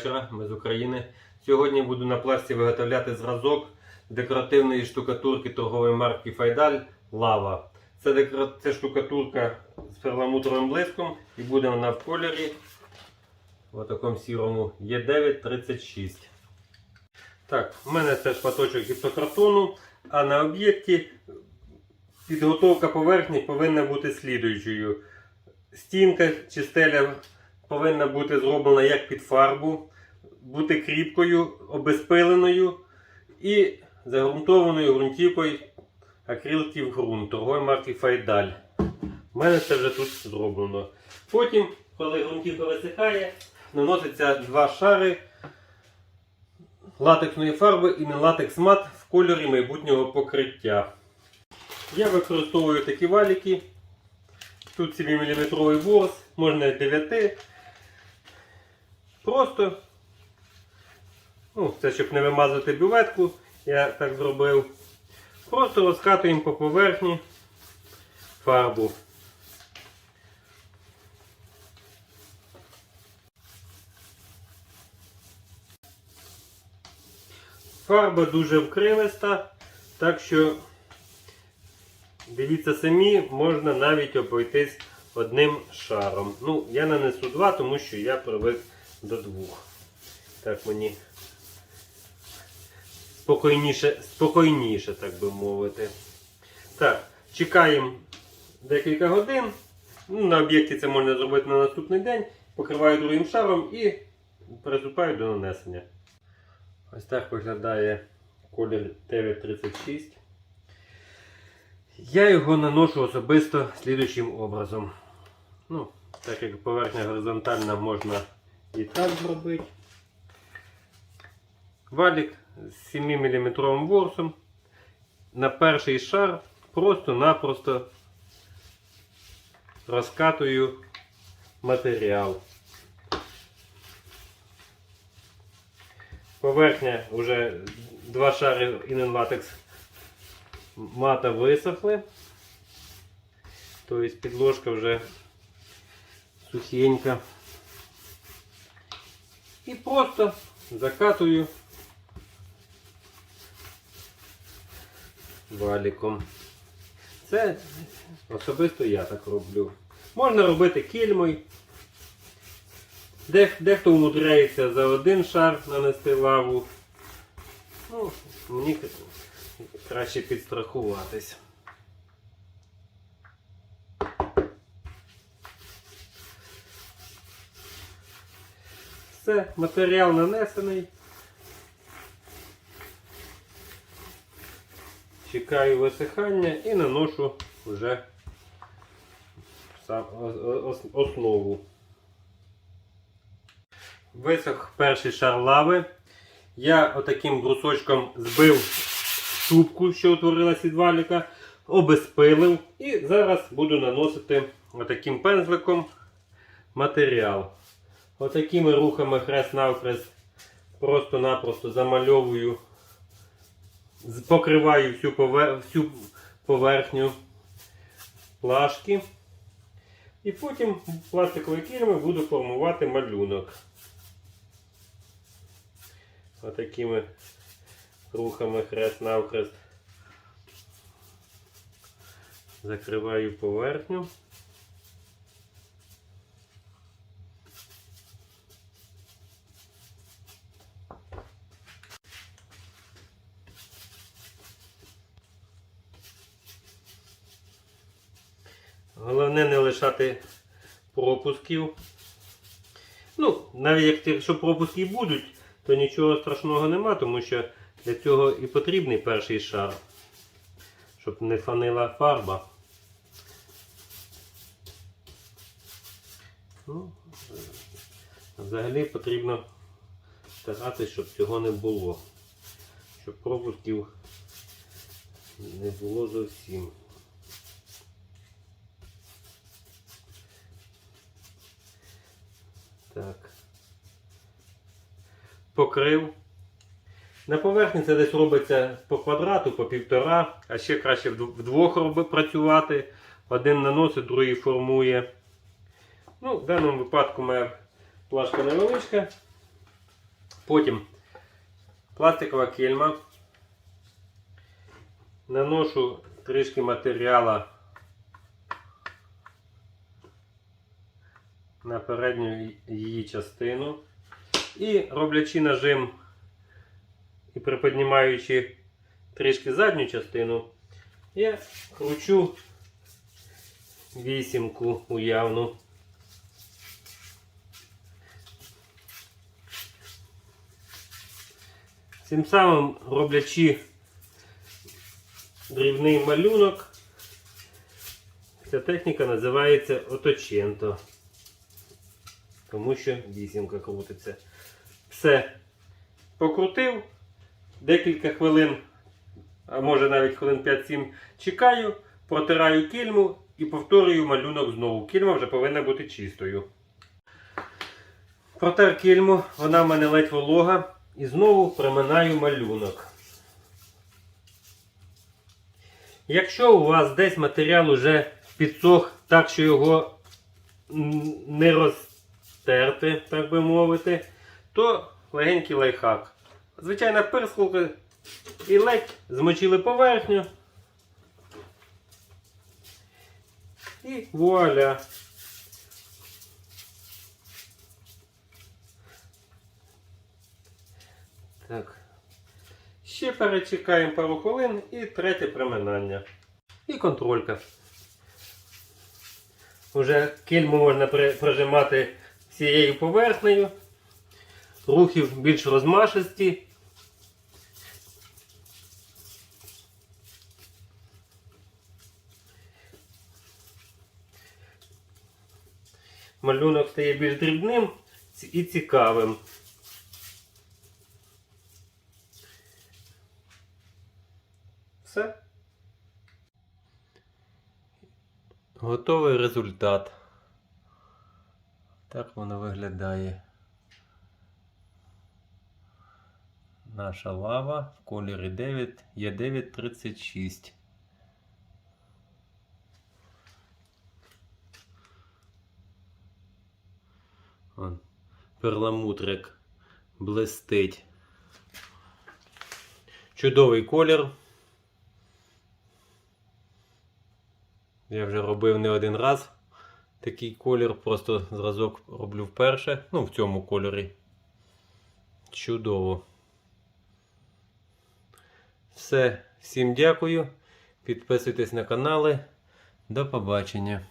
вечора, ми з України. Сьогодні буду на пласті виготовляти зразок декоративної штукатурки торгової марки Файдаль Лава. Це, декора... це штукатурка з перламутровим блиском і буде вона в кольорі в такому сірому Е936. Так, у мене це шматочок гіпсокартону, а на об'єкті підготовка поверхні повинна бути слідуючою. Стінка чи стеля повинна бути зроблена як під фарбу, бути кріпкою, обезпиленою і загрунтованою ґрунтівкою акрилків ґрунт торгової марки Файдаль. У мене це вже тут зроблено. Потім, коли ґрунтівка висихає, наноситься два шари латексної фарби і не латекс мат в кольорі майбутнього покриття. Я використовую такі валіки. Тут 7 мм ворс, можна 9. Просто, ну, це щоб не вимазати бюветку, я так зробив. Просто розкатуємо по поверхні фарбу. Фарба дуже вкривиста, так що дивіться самі, можна навіть обойтись одним шаром. Ну, я нанесу два, тому що я привик до двох. Так мені спокійніше, спокійніше, так би мовити. Так, чекаємо декілька годин. Ну, на об'єкті це можна зробити на наступний день. Покриваю другим шаром і приступаю до нанесення. Ось так виглядає колір 936. Я його наношу особисто слідуючим образом. Ну, Так як поверхня горизонтальна можна і так зробити. Валік з 7 мм ворсом на перший шар просто-напросто розкатую матеріал. Поверхня вже два шари іненлатекс мата висохли. Тобто підложка вже сухенька. І просто закатую валіком. Це особисто я так роблю. Можна робити кільмою. Дех, дехто умудряється за один шар нанести лаву. Ну, мені краще підстрахуватись. Все, матеріал нанесений. Чекаю висихання і наношу вже основу. Висох перший шар лави. Я отаким брусочком збив трубку, що утворилась від валіка, обезпилив і зараз буду наносити отаким пензликом матеріал. Отакими рухами хрест-навхрест просто-напросто замальовую, покриваю всю, повер... всю поверхню плашки. І потім пластиковою кільми буду формувати малюнок. Отакими рухами хрест-навхрест закриваю поверхню. Головне не лишати пропусків. Ну, навіть якщо пропуски будуть, то нічого страшного нема, тому що для цього і потрібний перший шар, щоб не фанила фарба. Ну, взагалі потрібно старатися, щоб цього не було. Щоб пропусків не було зовсім. Так. Покрив. На поверхні це десь робиться по квадрату, по півтора, а ще краще вдвох роби- працювати. Один наносить, другий формує. Ну, В даному випадку моя плашка невеличка. Потім пластикова кельма. Наношу трішки матеріала на передню її частину. І роблячи нажим і приподнімаючи трішки задню частину, я кручу вісімку уявну. Цим самим роблячи дрібний малюнок, ця техніка називається оточенто. Тому що вісімка крутиться. Все. Покрутив. Декілька хвилин, а може навіть хвилин 5-7 чекаю, протираю кільму і повторюю малюнок знову. Кільма вже повинна бути чистою. Протер кільму, вона в мене ледь волога. І знову приминаю малюнок. Якщо у вас десь матеріал уже підсох так, що його не розтерти, так би мовити, то легенький лайфхак. Звичайна пирскалка і ледь змочили поверхню. І вуаля. Так. Ще перечекаємо пару хвилин і третє приминання. І контролька. Уже кільму можна прижимати всією поверхнею. Рухів більш розмашисті. Малюнок стає більш дрібним і цікавим. Все. Готовий результат. Так воно виглядає. Наша лава в кольорі 9 є 936. Он, перламутрик блистить. Чудовий колір. Я вже робив не один раз такий колір, просто зразок роблю вперше. Ну, в цьому кольорі. Чудово. Все, всім дякую. Підписуйтесь на канали. До побачення.